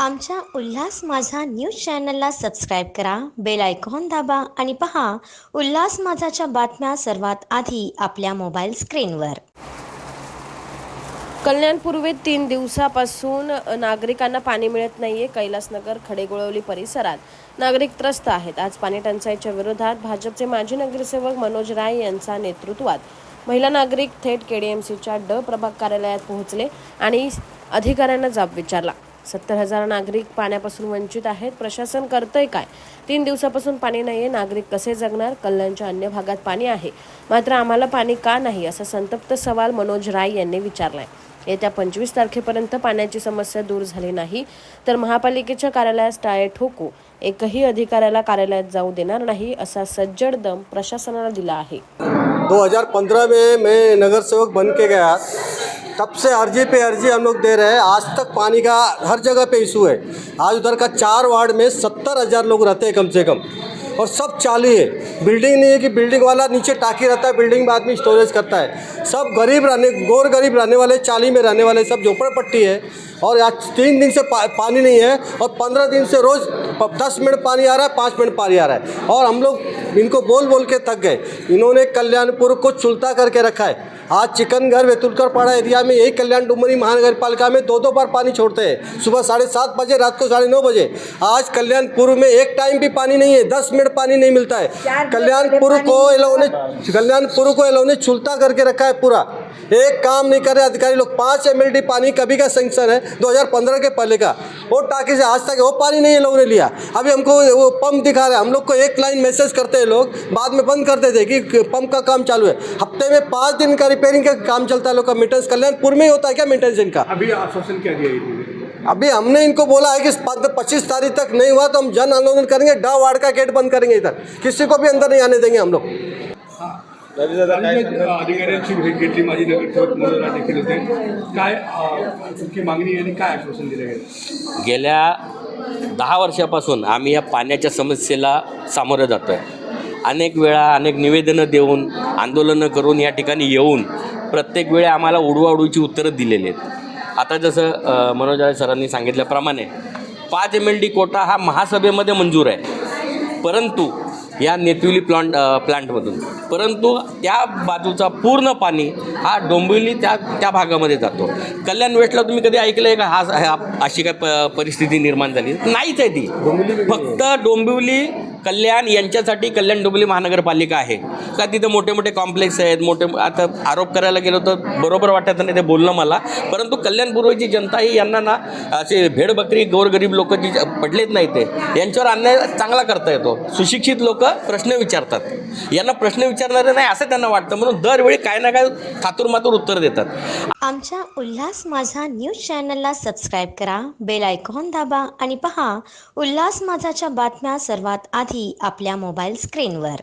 आमच्या उल्हास माझा न्यूज चॅनलला सबस्क्राईब करा बेल आयकॉन दाबा आणि पहा उल्हास माझाच्या बातम्या सर्वात आधी आपल्या मोबाईल स्क्रीनवर. कल्याण पूर्वेत तीन दिवसापासून नागरिकांना पाणी मिळत नाहीये कैलासनगर खडेगोळवली परिसरात. नागरिक त्रस्त आहेत. आज पाणी टंचाईच्या विरोधात भाजपचे माजी नगरसेवक मनोज राय यांच्या नेतृत्वात महिला नागरिक थेट केडीएमसीच्या ड प्रभाग कार्यालयात पोहोचले आणि अधिकाऱ्यांना जाब विचारला. सत्तर हजार नागरिक पाण्यापासून वंचित आहेत. प्रशासन करतंय काय? तीन दिवसापासून पाणी नाहीये. नागरिक कसे जगणार? कल्याणच्या अन्य भागात पाणी आहे. मात्र आम्हाला पाणी का नाही? असा संतप्त सवाल मनोज राय यांनी विचारलाय. येत्या पंचवीस तारखेपर्यंत पाण्याची समस्या दूर झाली नाही तर महापालिकेच्या कार्यालयास टाळे ठोकू एकही अधिकाऱ्याला कार्यालयात जाऊ देणार नाही असा सज्जड दम प्रशासनाला दिला आहे. 2015 में मैं नगर सेवक बन के गया. तब से अर्जी पे अर्जी हम लोग दे रहे हैं। आज तक पानी का हर जगह पे इशू है। आज उधर का चार वार्ड में सत्तर हज़ार लोग रहते हैं कम से कम। और सब चाली है। बिल्डिंग नहीं है कि बिल्डिंग वाला नीचे टाकी रहता है बिल्डिंग में आदमी स्टोरेज करता है। सब गरीब रहने गोर गरीब रहने वाले चाली में रहने वाले सब झोपड़पट्टी है। और आज तीन दिन से पा, पानी नहीं है और पंद्रह दिन से रोज़ दस मिनट पानी आ रहा है पाँच मिनट पानी आ रहा है। और हम लोग इनको बोल बोल के थक गए। इन्होंने कल्याणपुर को चुलता करके रखा है। आज चिकनगर बेतुलकर पाड़ा एरिया में यही कल्याण डुमरी महानगर पालिका में दो दो बार पानी छोड़ते हैं। सुबह साढ़े सात बजे रात को साढ़े नौ बजे। आज कल्याणपुर में एक टाइम भी पानी नहीं है दस मिनट पानी नहीं मिलता है। कल्याणपुर को इन्होंने लोगों ने कल्याणपुर को इन्होंने छुलता करके रखा है पूरा। एक काम नहीं कर रहे अधिकारी लोग। पाँच एम पानी कभी का सेंक्शन है 2015 के पहले का। वो टाकी से आज तक वो पानी नहीं लोगों ने लिया। अभी हमको वो पंप दिखा रहे हैं। हम लोग को एक लाइन मैसेज करते हैं लोग बाद में बंद करते थे कि पंप का काम चालू है। हफ़्ते में पाँच दिन का रिपेयरिंग का काम चलता है लोग का मेंटेनेंस कल्याणपुर में ही होता है क्या मेंटेनेंस इनका? अभी आश्वासन क्या दिया अभी हमने इनको बोला है कि पच्चीस तारीख तक नहीं हुआ तो हम जन आंदोलन करेंगे डा वार्ड का गेट बंद करेंगे इधर। किसी को भी अंदर नहीं आने देंगे हम लोग। अधिकाऱ्यांची भेट घेतली माझी नगरसेवक मनोहर राय देखील होते. काय तुमची मागणी आणि काय आश्वासन दिलं गेलं? गेल्या दहा वर्षापासून आम्ही या पाण्याच्या समस्येला सामोरं जातो आहे अनेक वेळा अनेक निवेदनं देऊन आंदोलनं करून या ठिकाणी येऊन प्रत्येक वेळी आम्हाला उडवाउडवीची उत्तरं दिलेली आहेत. आता जसं मनोज राय सरांनी सांगितल्याप्रमाणे पाच एम एल डी कोटा हा महासभेमध्ये मंजूर आहे. परंतु या नेतविली प्लांट प्लांटमधून. परंतु त्या बाजूचा पूर्ण पाणी हा डोंबिवली त्या त्या भागामध्ये जातो. कल्याण वेस्टला तुम्ही कधी ऐकलं आहे का? हा हा- अशी काय प परिस्थिती निर्माण झाली. नाहीच आहे ती. फक्त डोंबिवली कल्याण यांच्यासाठी कल्याण डोंबिवली महानगरपालिका आहे. का तिथं मोठे मोठे कॉम्प्लेक्स आहेत मोठे आता आरोप करायला गेलो तर बरोबर वाटत नाही ते बोलणं मला. परंतु कल्याणपूर्वीची जनता ही यांना ना असे भेडबकरी गोरगरीब लोक जी पडलेत नाही ते यांच्यावर अन्याय चांगला करता येतो. सुशिक्षित लोक प्रश्न विचारतात. यांना प्रश्न विचारणारे नाही असं त्यांना वाटतं. म्हणून दरवेळी काय ना काय थातूरमातूर उत्तर देतात. आमच्या उल्हास माझा न्यूज चॅनलला सबस्क्राईब करा बेल आयकॉन दाबा आणि पहा उल्हास माझाच्या बातम्या सर्वात आधी आपल्या मोबाईल स्क्रीनवर.